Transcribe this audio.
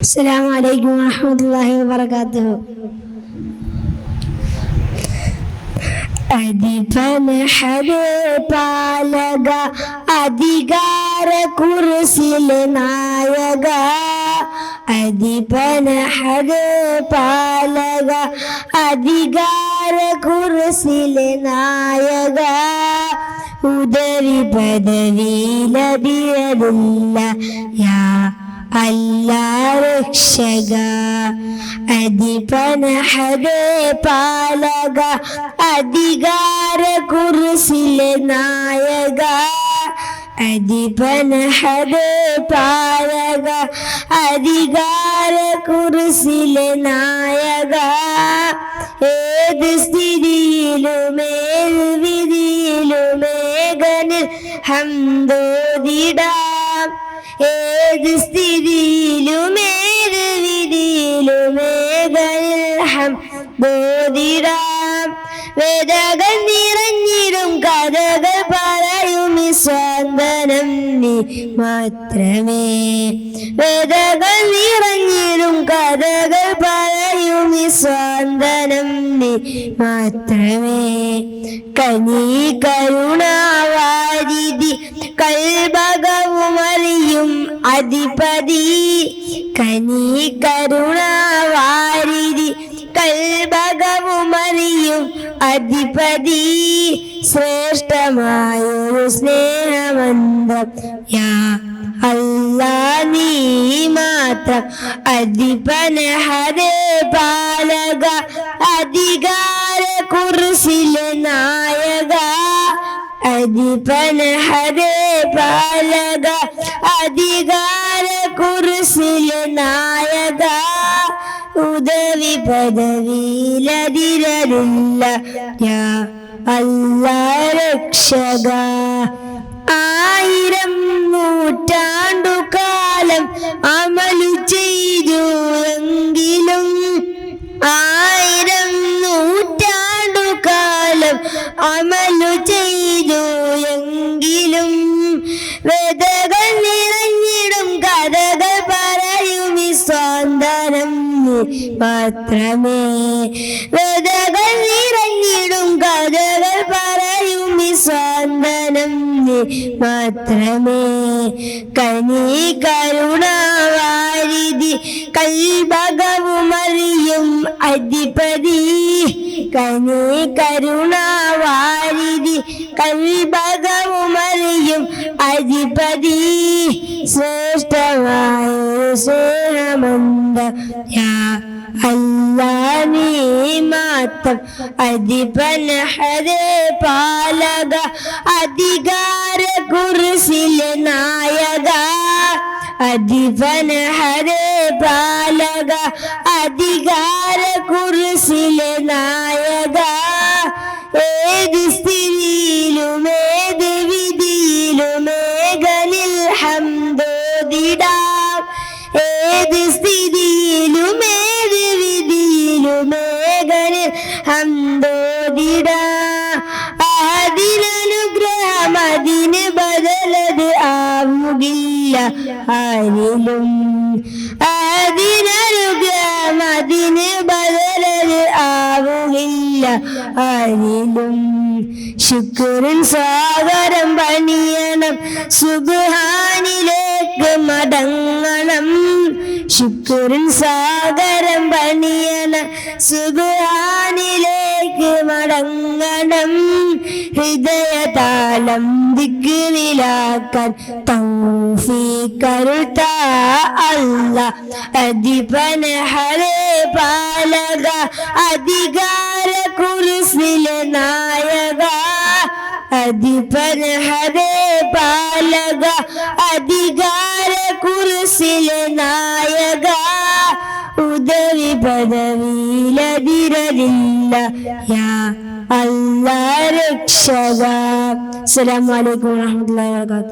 السلام عليكم ورحمة الله وبركاته അധിപനഹരേ പാലക അധികാര കുറിസിലെ നായക അധിപനഹരേ പാലക അധികാര കുറിസിലെ നായക ഉദവി പദവിയിലതിരതില്ല യാ അല്ല രക്ഷക അധിപനഹരേ പാലക അധികാര കുറിസിലെ നായക അധിപനഹരേ പാലക അധികാര കുറിസിലെ നായക. ഏത് സ്ഥിതിയിലും ഏത് വിധിയിലുമേകനിൽ ഹംദോദിടാം. ഏത് സ്ഥിതിയിലും ഏത് വിധിയിലുമേകനിൽ ബോധിരാം വേദകൾ നിറഞ്ഞിടും കഥകൾ പറയും സ്വാന്തനം നീ മാത്രമേ. വേദകൾ നിറഞ്ഞിടും കഥകൾ പറയും സ്വാന്തനം നീ മാത്രമേ. കനി കരുണാവാരിധി കൽഭകവുമറിയും അധിപതി കനി കരുണാവാരിധി കൽഭകവുമറിയും അധിപതി ശ്രേഷ്ഠമായൊരു സ്നേഹമന്ദം യാ അല്ലാ നീ മാത്രം. അധിപന ഹരേ പാലക അധികാര കുറിശിലെ നായക അധിപന ഹരേ പാലക അധികാര കുറിശിലെ നായക. ഉദവി പദവിയിലതിരലില്ല യാ അല്ലാ രക്ഷക. ആയിരം നൂറ്റാണ്ടു കാലം അമലു ചെയ്തു എങ്കിലും ആയിരം നൂറ്റാണ്ടു കാലം അമലു ചെയ്തു എങ്കിലും വേദകൾ നിറഞ്ഞിടും കഥകൾ പറയും സ്വാന്തനം മാത്രമേ. വേദകൾ നിറഞ്ഞിടും കഥകൾ പറയും സ്വാന്തനം മാത്രമേ. കനി കരുണാവാരിധി കൽഭകവുമറിയും അധിപതി. കനി കരുണാവാരിധി അധിപതി ശ്രേഷ്ഠമായ സ്നേഹമന്ദ യാ അല്ലാ നീ മാത്രം അധിപന ഹരേ പാലക. അധികാര കുറിസിലെ നായക. അധിപന ഹരേ പാലക. അധികാര കുറിസിലെ നായക. ഏത് സ്ഥിതിയിലും ആരിലും അതിനനുഗ്രഹം അതിന് ബദലത് ആവുകയില്ല. ആരിലും ശുക്രൻ സാഗരം പണിയണം. സുബാനിലേക്ക് മടങ്ങണം. ശുക്രൻ സാഗരം പണിയണം. സുബാനിലേക്ക് മടങ്ങണം ഹൃദയതാളം ദിക്കിലാക്കാൻ തൗഫീകരുത്ത അല്ല. അധിപന ഹരേ പാലക അധികാര കുറിസിലെ നായക. അധിപന ഹരേ പാലക അധികാര കുറിസിലെ നായക പദവിയിലതിരലില്ല. യാ അല്ലാ രക്ഷക. അസ്സലാമു അലൈക്കും വറഹ്മത്തുള്ളാഹി വബറകാതുഹു.